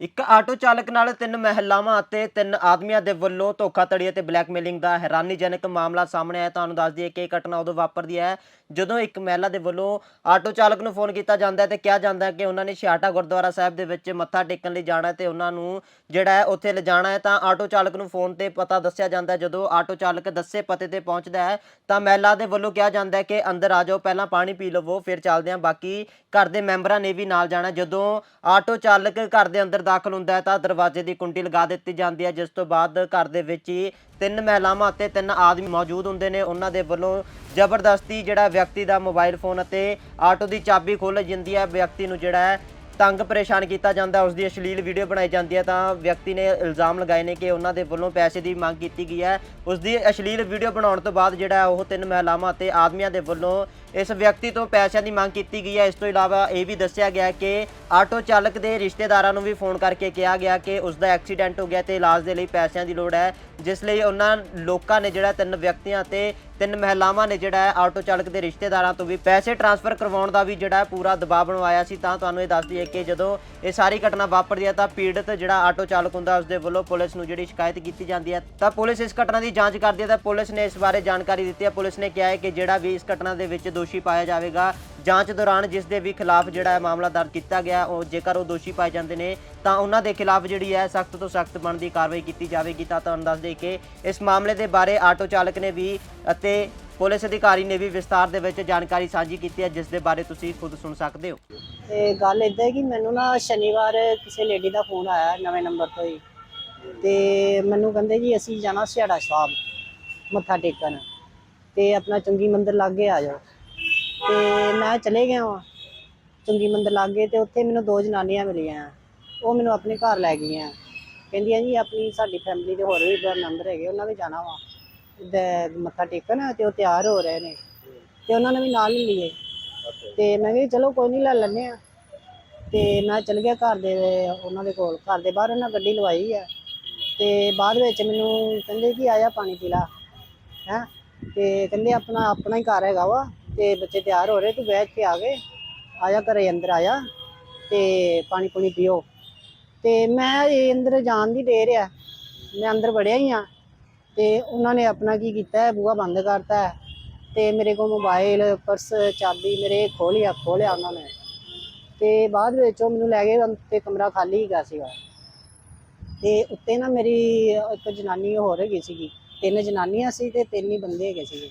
ਇੱਕ ਆਟੋ ਚਾਲਕ ਨਾਲ ਤਿੰਨ ਮਹਿਲਾਵਾਂ ਅਤੇ ਤਿੰਨ ਆਦਮੀਆਂ ਦੇ ਵੱਲੋਂ ਧੋਖਾਧੜੀ ਅਤੇ ਬਲੈਕਮੇਲਿੰਗ ਦਾ ਹੈਰਾਨੀਜਨਕ ਮਾਮਲਾ ਸਾਹਮਣੇ ਆਇਆ। ਤੁਹਾਨੂੰ ਦੱਸ ਦਈਏ ਕਿ ਇਹ ਘਟਨਾ ਉਦੋਂ ਵਾਪਰਦੀ ਹੈ ਜਦੋਂ ਇੱਕ ਮਹਿਲਾ ਦੇ ਵੱਲੋਂ ਆਟੋ ਚਾਲਕ ਨੂੰ ਫੋਨ ਕੀਤਾ ਜਾਂਦਾ ਹੈ ਤੇ ਕਿਹਾ ਜਾਂਦਾ ਹੈ ਕਿ ਉਹਨਾਂ ਨੇ ਛਿਆਟਾ ਗੁਰਦੁਆਰਾ ਸਾਹਿਬ ਦੇ ਵਿੱਚ ਮੱਥਾ ਟੇਕਣ ਲਈ ਜਾਣਾ ਹੈ ਤੇ ਉਹਨਾਂ ਨੂੰ ਜਿਹੜਾ ਹੈ ਉੱਥੇ ਲਿਜਾਣਾ ਹੈ। ਤਾਂ ਆਟੋ ਚਾਲਕ ਨੂੰ ਫੋਨ ਤੇ ਪਤਾ ਦੱਸਿਆ ਜਾਂਦਾ ਹੈ, ਜਦੋਂ ਆਟੋ ਚਾਲਕ ਦੱਸੇ ਪਤੇ ਤੇ ਪਹੁੰਚਦਾ ਹੈ, ਤਾਂ ਮਹਿਲਾ ਦੇ ਵੱਲੋਂ ਕਿਹਾ ਜਾਂਦਾ ਹੈ ਕਿ ਅੰਦਰ ਆ ਜਾਓ, ਪਹਿਲਾਂ ਪਾਣੀ ਪੀ ਲਵੋ, ਫਿਰ ਚੱਲਦੇ ਹਾਂ। ਬਾਕੀ ਘਰ ਦੇ ਮੈਂਬਰਾਂ ਨੇ ਵੀ ਨਾਲ ਜਾਣਾ। ਜਦੋਂ ਆਟੋ ਚਾਲਕ ਘਰ ਦੇ ਅੰਦਰ ਦਾਖਲ ਹੁੰਦਾ ਹੈ ਤਾਂ ਦਰਵਾਜ਼ੇ ਦੀ ਕੁੰਡੀ ਲਗਾ ਦਿੱਤੀ ਜਾਂਦੀ ਹੈ, ਜਿਸ ਤੋਂ ਬਾਅਦ ਘਰ ਦੇ ਵਿੱਚ ਹੀ ਤਿੰਨ ਮਹਿਲਾਵਾਂ ਅਤੇ ਤਿੰਨ ਆਦਮੀ ਮੌਜੂਦ ਹੁੰਦੇ ਨੇ। ਉਹਨਾਂ ਦੇ ਵੱਲੋਂ ਜ਼ਬਰਦਸਤੀ ਜਿਹੜਾ ਵਿਅਕਤੀ ਦਾ ਮੋਬਾਈਲ ਫੋਨ ਅਤੇ ਆਟੋ ਦੀ ਚਾਬੀ ਖੋਲ੍ਹ ਜਾਂਦੀ ਹੈ। ਵਿਅਕਤੀ ਨੂੰ ਜਿਹੜਾ ਹੈ ਤੰਗ ਪਰੇਸ਼ਾਨ ਕੀਤਾ ਜਾਂਦਾ ਉਸ ਦੀ ਅਸ਼ਲੀਲ ਵੀਡੀਓ ਬਣਾਈ ਜਾਂਦੀ ਹੈ, ਤਾਂ ਵਿਅਕਤੀ ਨੇ ਇਲਜ਼ਾਮ ਲਗਾਏ ਨੇ ਕਿ ਉਹਨਾਂ ਦੇ ਵੱਲੋਂ ਪੈਸੇ ਦੀ ਮੰਗ ਕੀਤੀ ਗਈ ਹੈ। ਉਸ ਦੀ ਅਸ਼ਲੀਲ ਵੀਡੀਓ ਬਣਾਉਣ ਤੋਂ ਬਾਅਦ ਜਿਹੜਾ ਉਹ ਤਿੰਨ ਮਹਿਲਾਵਾਂ ਅਤੇ ਆਦਮੀਆਂ ਦੇ ਵੱਲੋਂ ਇਸ ਵਿਅਕਤੀ ਤੋਂ ਪੈਸਿਆਂ ਦੀ ਮੰਗ ਕੀਤੀ ਗਈ ਹੈ। ਇਸ ਤੋਂ ਇਲਾਵਾ ਇਹ ਵੀ ਦੱਸਿਆ ਗਿਆ ਕਿ ਆਟੋ ਚਾਲਕ ਦੇ ਰਿਸ਼ਤੇਦਾਰਾਂ ਨੂੰ ਵੀ ਫੋਨ ਕਰਕੇ ਕਿਹਾ ਗਿਆ ਕਿ ਉਸ ਦਾ ਐਕਸੀਡੈਂਟ ਹੋ ਗਿਆ ਤੇ ਇਲਾਜ ਦੇ ਲਈ ਪੈਸਿਆਂ ਦੀ ਲੋੜ ਹੈ, ਜਿਸ ਲਈ ਉਹਨਾਂ ਲੋਕਾਂ ਨੇ ਜਿਹੜਾ ਤਿੰਨ ਵਿਅਕਤੀਆਂ ਤੇ ਤਿੰਨ ਮਹਿਲਾਵਾਂ ਨੇ ਜਿਹੜਾ ਹੈ ਆਟੋ ਚਾਲਕ ਦੇ ਰਿਸ਼ਤੇਦਾਰਾਂ ਤੋਂ ਵੀ ਪੈਸੇ ਟ੍ਰਾਂਸਫਰ ਕਰਵਾਉਣ ਦਾ ਵੀ ਜਿਹੜਾ ਪੂਰਾ ਦਬਾਅ ਬਣਵਾਇਆ ਸੀ। ਤਾਂ ਤੁਹਾਨੂੰ ਇਹ ਦੱਸ ਦਈਏ ਕਿ ਜਦੋਂ ਇਹ ਸਾਰੀ ਘਟਨਾ ਵਾਪਰਦੀ ਹੈ ਤਾਂ ਪੀੜਤ ਜਿਹੜਾ ਆਟੋ ਚਾਲਕ ਹੁੰਦਾ ਉਸ ਦੇ ਵੱਲੋਂ ਪੁਲਿਸ ਨੂੰ ਜਿਹੜੀ ਸ਼ਿਕਾਇਤ ਕੀਤੀ ਜਾਂਦੀ ਹੈ। ਤਾਂ ਪੁਲਿਸ ਇਸ ਘਟਨਾ ਦੀ ਜਾਂਚ ਕਰਦੀ ਹੈ ਤਾਂ ਪੁਲਿਸ ਨੇ ਇਸ ਬਾਰੇ ਜਾਣਕਾਰੀ ਦਿੱਤੀ ਹੈ। ਪੁਲਿਸ ਨੇ ਕਿਹਾ ਹੈ ਕਿ ਜਿਹੜਾ ਵੀ ਇਸ ਘਟਨਾ ਦੇ ਵਿੱਚ ਦੋਸ਼ੀ ਪਾਇਆ ਜਾਵੇਗਾ ਜਾਂਚ ਦੌਰਾਨ ਜਿਸ ਦੇ ਵੀ ਖਿਲਾਫ ਜਿਹੜਾ ਹੈ ਮਾਮਲਾ ਦਰਜ ਕੀਤਾ ਗਿਆ, ਉਹ ਜੇਕਰ ਉਹ ਦੋਸ਼ੀ ਪਾਏ ਜਾਂਦੇ ਨੇ, ਤਾਂ ਉਹਨਾਂ ਦੇ ਖਿਲਾਫ ਜਿਹੜੀ ਹੈ ਸਖਤ ਤੋਂ ਸਖਤ ਬਣਦੀ ਕਾਰਵਾਈ ਕੀਤੀ ਜਾਵੇਗੀ। ਤਾਂ ਤੁਹਾਨੂੰ ਦੱਸ ਦੇ ਕਿ ਇਸ ਮਾਮਲੇ ਦੇ ਬਾਰੇ ਆਟੋ ਚਾਲਕ ਨੇ ਵੀ ਅਤੇ ਪੁਲਿਸ ਅਧਿਕਾਰੀ ਨੇ ਵੀ ਵਿਸਤਾਰ ਦੇ ਵਿੱਚ ਜਾਣਕਾਰੀ ਸਾਂਝੀ ਕੀਤੀ ਹੈ, ਜਿਸ ਦੇ ਬਾਰੇ ਤੁਸੀਂ ਖੁਦ ਸੁਣ ਸਕਦੇ ਹੋ। ਤੇ ਗੱਲ ਇਦਾਂ ਹੈ ਕਿ ਮੈਨੂੰ ਨਾ ਸ਼ਨੀਵਾਰ ਕਿਸੇ ਲੇਡੀ ਦਾ ਫੋਨ ਆਇਆ ਨਵੇਂ ਨੰਬਰ ਤੋਂ ਹੀ। ਤੇ ਮੈਨੂੰ ਕਹਿੰਦੇ ਜੀ, ਅਸੀਂ ਜਾਣਾ ਸਿਆੜਾ ਸਾਹਿਬ, ਮੱਥਾ ਟੇਕਣ। ਤੇ ਆਪਣਾ ਚੰਗੀ ਮੰਦਿਰ ਲਾਗੇ ਆ ਜਾਓ। ਤੇ ਮੈਂ ਚਲੇ ਗਿਆ ਵਾਂ, ਚੰਗੀ ਮੰਦਰ ਲਾਗੇ ਤੇ ਉੱਥੇ ਮੈਨੂੰ ਦੋ ਜਨਾਨੀਆਂ ਮਿਲੀਆਂ। ਉਹ ਮੈਨੂੰ ਆਪਣੇ ਘਰ ਲੈ ਗਈਆਂ। ਕਹਿੰਦੀਆਂ ਜੀ, ਆਪਣੀ ਸਾਡੀ ਫੈਮਿਲੀ ਦੇ ਹੋਰ ਵੀ ਮੈਂਬਰ ਹੈਗੇ, ਉਹਨਾਂ ਵੀ ਜਾਣਾ ਵਾ। ਤੇ ਮੱਥਾ ਟੇਕਣ ਤੇ ਉਹ ਤਿਆਰ ਹੋ ਰਹੇ ਨੇ। ਤੇ ਉਹਨਾਂ ਨੇ ਵੀ ਨਾਲ ਹੀ ਲਈਏ ਤੇ ਮੈਂ ਕਿਹਾ ਚਲੋ ਕੋਈ ਨਹੀਂ ਲੈ ਲੈਂਦੇ ਆ ਤੇ ਮੈਂ ਚਲ ਗਿਆ ਘਰ ਦੇ, ਉਹਨਾਂ ਦੇ ਕੋਲ। ਘਰ ਦੇ ਬਾਹਰ ਉਹਨਾਂ ਗੱਡੀ ਲਵਾਈ ਆ। ਤੇ ਬਾਅਦ ਵਿੱਚ ਮੈਨੂੰ ਕਹਿੰਦੇ ਕਿ ਆਇਆ ਪਾਣੀ ਪੀ ਲਾ। ਹੈ? ਤੇ ਕਹਿੰਦੇ ਆਪਣਾ ਆਪਣਾ ਹੀ ਘਰ ਹੈਗਾ ਵਾ। ਤੇ ਬੱਚੇ ਤਿਆਰ ਹੋ ਰਹੇ, ਤੂੰ ਬੈਠ ਕੇ ਆ ਗਏ। ਆਇਆ ਘਰੇ, ਅੰਦਰ ਆਇਆ ਤੇ ਪਾਣੀ ਪੂਣੀ ਪੀਓ। ਤੇ ਮੈਂ ਇਹ ਅੰਦਰ ਜਾਣ ਦੀ ਦੇਰ ਆ। ਮੈਂ ਅੰਦਰ ਵੜਿਆ ਹੀ ਆ ਤੇ ਉਹਨਾਂ ਨੇ ਆਪਣਾ ਕੀ ਕੀਤਾ ਹੈ, ਬੂਹਾ ਬੰਦ ਕਰਤਾ ਹੈ। ਤੇ ਮੇਰੇ ਕੋਲ ਮੋਬਾਈਲ, ਪਰਸ, ਚਾਬੀ ਮੇਰੇ ਖੋਲਿਆ ਖੋਲਿਆ ਉਹਨਾਂ ਨੇ। ਤੇ ਬਾਅਦ ਵਿੱਚ ਉਹ ਮੈਨੂੰ ਲੈ ਗਏ ਤੇ ਕਮਰਾ ਖਾਲੀ ਹੀਗਾ ਸੀਗਾ। ਤੇ ਉੱਤੇ ਨਾ ਮੇਰੀ ਇੱਕ ਜਨਾਨੀ ਹੋਰ ਹੈਗੀ ਸੀਗੀ। ਤਿੰਨ ਜਨਾਨੀਆਂ ਸੀ ਤੇ ਤਿੰਨ ਹੀ ਬੰਦੇ ਹੈਗੇ ਸੀਗੇ।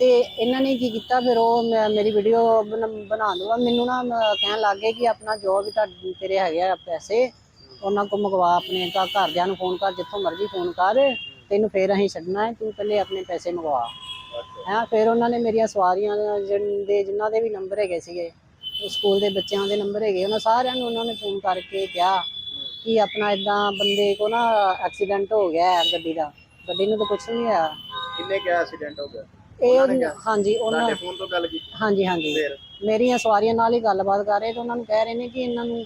ਤੇ ਇਹਨਾਂ ਨੇ ਕੀ ਕੀਤਾ ਫਿਰ ਉਹ ਮੈਂ- ਮੇਰੀ ਵੀਡੀਓ ਬਣਾ ਦੂਗਾ ਮੈਨੂੰ ਨਾ ਮ- ਕਹਿਣ ਲੱਗ ਗਏ ਕਿ ਆਪਣਾ ਜੋ ਵੀ ਤੁਹਾਡੇ ਤੇਰੇ ਹੈਗੇ ਆ ਪੈਸੇ। ਉਹਨਾਂ ਕੋ ਮੰਗਵਾ ਆਪਣੇ ਘਰ ਘਰਦਿਆਂ ਨੂੰ ਫੋਨ ਕਰ ਜਿੱਥੋਂ ਮਰਜ਼ੀ ਫੋਨ ਕਰ। ਤੈਨੂੰ ਫੇਰ ਅਸੀਂ ਛੱਡਣਾ ਹੈ ਤੂੰ ਪਹਿਲੇ ਆਪਣੇ ਪੈਸੇ ਮੰਗਵਾ। ਹੈਂ ਫਿਰ ਉਹਨਾਂ ਨੇ ਮੇਰੀਆਂ ਸਵਾਰੀਆਂ ਜਿਨ- ਦੇ ਜਿਨ੍ਹਾਂ ਦੇ ਵੀ ਨੰਬਰ ਹੈਗੇ ਸੀਗੇ ਉਹ ਸਕੂਲ ਦੇ ਬੱਚਿਆਂ ਦੇ ਨੰਬਰ ਹੈਗੇ ਉਹਨਾਂ ਸਾਰਿਆਂ ਨੂੰ ਉਹਨਾਂ ਨੇ ਫੋਨ ਕਰਕੇ ਕਿਹਾ ਕਿ ਆਪਣਾ ਇਦਾਂ ਬੰਦੇ ਕੋ ਨਾ ਐਕਸੀਡੈਂਟ ਹੋ ਗਿਆ ਹੈ ਗੱਡੀ ਦਾ। ਗੱਡੀ ਨੂੰ ਤਾਂ ਕੁਝ ਨਹੀਂ ਹੋਇਆ। ਕਿੰਨੇ ਕਿਹਾ ਐਕਸੀਡੈਂਟ ਹੋ ਗਿਆ ਇਹ ਉਹਨਾਂ ਨੇ ਉਹ- ਕਿਹਾ? ਹਾਂਜੀ ਉਹਨਾਂ ਤੁਹਾਡੇ ਫੋਨ ਤੋਂ ਗੱਲ ਕੀਤੀ। ਹਾਂਜੀ ਹਾਂਜੀ। ਫਿਰ? ਮੇਰੀਆਂ ਸਵਾਰੀਆਂ ਨਾਲ ਹੀ ਗੱਲਬਾਤ ਕਰ ਰਹੇ ਤੇ ਉਹਨਾਂ ਨੂੰ ਕਹਿ ਰਹੇ ਨੇ ਕਿ ਇਹਨਾਂ ਨੂੰ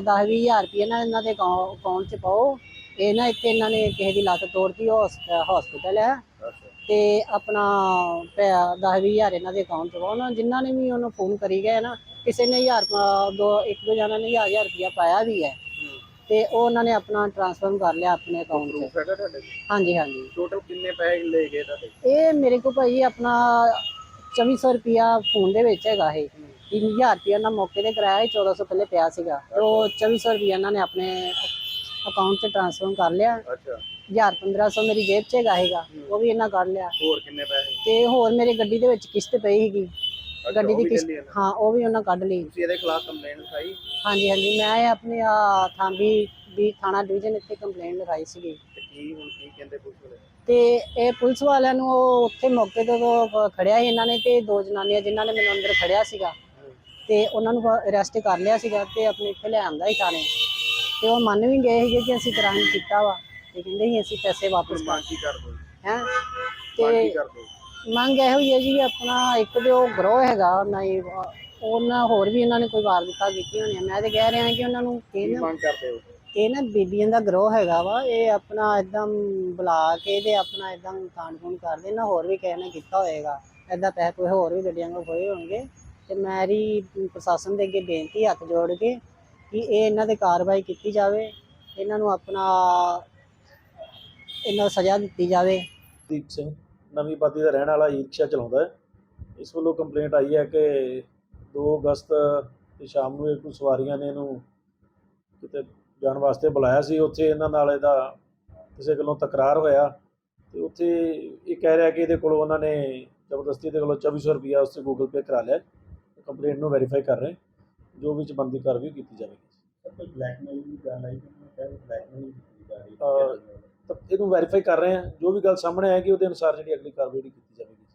10 ਹਜ਼ਾਰ ਰੁਪਏ ਨਾ ਇਹਨਾਂ ਦੇ ਅਕਾਊਂਟ 'ਚ ਪਾਓ। ਇਹ ਨਾ ਇੱਥੇ ਇਹਨਾਂ ਨੇ ਕਿਸੇ ਦੀ ਲੱਤ ਤੋੜਤੀ ਹਸਪੀਟਲ ਹੈ। ਤੇ ਆਪਣਾ 10 ਹਜ਼ਾਰ ਇਹਨਾਂ ਦੇ ਅਕਾਊਂਟ 'ਚ ਪਾਓ। ਉਹਨਾਂ ਜਿਨ੍ਹਾਂ ਨੇ ਵੀ ਉਹਨੂੰ ਫੋਨ ਕਰੀ ਗਏ ਨਾ ਕਿਸੇ ਨੇ ਹਜ਼ਾਰ ਪਾ- ਦੋ ਇੱਕ ਦੋ ਜਣਾਂ ਨੇ ਹਜ਼ਾਰ ਹਜ਼ਾਰ ਰੁਪਇਆ ਪਾਇਆ ਵੀ ਹੈ। ਤੇ ਉਹ ਉਹਨਾਂ ਨੇ ਆਪਣਾ ਟ੍ਰਾਂਸਫਰ ਕਰ ਲਿਆ ਆਪਣੇ ਅਕਾਊਂਟ 'ਚ। ਪ੍ਰੂਫ ਹੈਗਾ ਤੁਹਾਡੇ ਹਾਂਜੀ ਹਾਂਜੀ। ਟੋਟਲ ਕਿੰਨੇ ਪੈਸੇ ਲੈ ਗਏ ਤੁਹਾਡੇ? ਇਹ ਮੇਰੇ ਕੋਲ ਭਾਈ ਆਪਣਾ 2400 ਰੁਪਿਆ ਫੋਨ ਦੇ ਵਿੱਚ ਹੈਗਾ ਇਹ। 3000 ਰੁਪਿਆ ਨਾਲ ਮੌਕੇ ਤੇ ਕਰਾਇਆ ਸੀ 1400 ਪਹਿਲੇ ਪਿਆ ਸੀਗਾ। ਤੇ ਉਹ 2400 ਰੁਪਿਆ ਇਹਨਾਂ ਨੇ ਆਪਣੇ ਅਕਾਊਂਟ 'ਚ ਟ੍ਰਾਂਸਫਰ ਕਰ ਲਿਆ। ਅੱਛਾ। 1000 1500 ਮੇਰੀ ਜੇਬ 'ਚ ਹੈਗਾ ਹੈਗਾ ਉਹ ਵੀ ਇਹਨਾਂ ਕਰ ਲਿਆ। ਹੋਰ ਕਿੰਨੇ ਪੈਸੇ? ਤੇ ਹੋਰ ਮੇਰੇ ਗੱਡੀ ਦੇ ਵਿੱਚ ਕਿਸ਼ਤ ਪਈ ਸੀਗੀ। ਗੱਡੀ ਦੀ ਕਿਸ਼ਤ। ਹਾਂ ਉਹ ਵੀ ਉਹਨਾਂ ਕੱਢ ਲਈ। ਤੁਸੀਂ ਇਹਦੇ ਖਿਲਾਫ ਕੰਪਲੇਂਟ ਲਿਖਾਈ? ਹਾਂਜੀ ਹਾਂਜੀ ਮੈਂ ਆਪਣੇ ਆ ਥਾਂਬੀ ਵੀ ਥਾਣਾ ਡਿਵੀਜ਼ਨ ਇੱਥੇ ਕੰਪਲੇਂਟ ਲਿਖਾਈ ਸੀਗੀ। ਤੇ ਕੀ ਹੁਣ ਕੀ ਕਹਿੰਦੇ ਪੁਲਿਸ ਵਾਲੇ? ਤੇ ਇਹ ਪੁਲਿਸ ਵਾਲਿਆਂ ਨੂੰ ਉਹ ਉੱਥੇ ਮੌਕੇ ਤੇ ਉਹ ਖੜਿਆ ਸੀ ਇਹਨਾਂ ਨੇ ਤੇ ਦੋ ਜਨਾਨੀਆਂ ਜਿਨ੍ਹਾਂ ਨੇ ਮੈਨੂੰ ਅੰਦਰ ਖੜਿਆ ਸੀਗਾ। ਤੇ ਉਹਨਾਂ ਨੂੰ ਅਰੈਸਟ ਕਰ ਲਿਆ ਸੀਗਾ ਤੇ ਆਪਣੇ ਇੱਥੇ ਲੈ ਆਂਦਾ ਸੀ ਥਾਣੇ। ਤੇ ਉਹ ਮੰਨ ਵੀ ਗਏ ਸੀਗੇ ਕਿ ਅਸੀਂ ਕ੍ਰਾਈਮ ਕੀਤਾ ਵਾ। ਤੇ ਕਹਿੰਦੇ ਸੀ ਅਸੀਂ ਪੈਸੇ ਵਾਪਸ ਮੰਗ ਕੀ ਕਰ ਦੋ ਹੈ? ਤੇ ਕਰ ਦੋ ਮੰਗ ਇਹੋ ਹੀ ਹੈ ਜੀ ਆਪਣਾ ਇੱਕ ਤੇ ਉਹ ਗਰੋਹ ਹੈਗਾ ਨਹੀਂ ਉਹਨਾਂ ਹੋਰ ਵੀ ਇਹਨਾਂ ਨੇ ਕੋਈ ਵਾਰ ਦਿੱਤਾ ਕੀਤੀ ਹੋਣੀ ਆ। ਮੈਂ ਤੇ ਕਹਿ ਰਿਹਾ ਕਿ ਉਹਨਾਂ ਨੂੰ ਕੀ ਇਹ ਨਾ ਮੰਗ ਕਰਦੇ ਹੋ? ਇਹ ਨਾ ਬੀਬੀਆਂ ਦਾ ਗਰੋਹ ਹੈਗਾ ਵਾ ਇਹ ਆਪਣਾ ਇਦਾਂ ਬੁਲਾ ਕੇ ਤੇ ਆਪਣਾ ਇਦਾਂ ਕਾਂਡ ਕੂੰਡ ਕਰਦੇ ਨਾ ਹੋਰ ਵੀ ਕਿਸੇ ਨੇ ਕੀਤਾ ਹੋਏਗਾ। ਇਦਾਂ ਪੈਸੇ ਕੋਈ ਹੋਰ ਵੀ ਗੱਡੀਆਂ ਕੋ ਖੋਏ ਹੋਣਗੇ। ਤੇ ਮੇਰੀ ਪ੍ਰਸ਼ਾਸਨ ਦੇ ਅੱਗੇ ਬੇਨਤੀ ਹੱਥ ਜੋੜ ਕੇ ਕਿ ਇਹ ਇਹਨਾਂ ਤੇ ਕਾਰਵਾਈ ਕੀਤੀ ਜਾਵੇ ਇਹਨਾਂ ਨੂੰ ਆਪਣਾ ਇਹਨਾਂ ਨੂੰ ਸਜ਼ਾ ਦਿੱਤੀ ਜਾਵੇ। ਦੀਪ ਸਿੰਘ। ਨਵੀਂ ਬਾਦੀ ਦਾ ਰਹਿਣ ਵਾਲਾ ਈ ਰਿਕਸ਼ਾ ਚਲਾਉਂਦਾ ਹੈ। ਇਸ ਵੱਲੋਂ ਕੰਪਲੇਂਟ ਆਈ ਹੈ ਕਿ 2 ਅਗਸਤ ਦੀ ਸ਼ਾਮ ਨੂੰ ਇੱਕ ਸਵਾਰੀਆਂ ਨੇ ਇਹਨੂੰ ਕਿਤੇ ਜਾਣ ਵਾਸਤੇ ਬੁਲਾਇਆ ਸੀ। ਉੱਥੇ ਇਹਨਾਂ ਨਾਲ ਇਹਦਾ ਕਿਸੇ ਗੱਲੋਂ ਤਕਰਾਰ ਹੋਇਆ ਤੇ ਉੱਥੇ ਇਹ ਕਹਿ ਰਿਹਾ ਕਿ ਇਹਦੇ ਕੋਲੋਂ ਉਹਨਾਂ ਨੇ ਜ਼ਬਰਦਸਤੀ ਇਹਦੇ ਕੋਲੋਂ 2400 ਰੁਪਇਆ ਉਸਤੇ ਗੂਗਲ ਪੇ ਕਰਾ ਲਿਆ। ਕੰਪਲੇਂਟ ਨੂੰ ਵੈਰੀਫਾਈ ਕਰ ਰਹੇ ਜੋ ਵੀ ਚ ਬੰਦੀ ਕਾਰਵਾਈ ਕੀਤੀ ਜਾਵੇਗੀ। ਬਲੈਕਮੇਲ ਦੀ ਗੱਲ ਆਈ? ਕਿ ਬਲੈਕਮੇਲ ਕੀਤੀ ਜਾ ਰਹੀ ਅਹ, ਤਾਂ ਇਹਨੂੰ ਵੈਰੀਫਾਈ ਕਰ ਰਹੇ ਹਾਂ। ਜੋ ਵੀ ਗੱਲ ਸਾਹਮਣੇ ਆਏਗੀ, ਉਹਦੇ ਅਨੁਸਾਰ ਜਿਹੜੀ ਅਗਲੀ ਕਾਰਵਾਈ ਕੀਤੀ ਜਾਵੇਗੀ।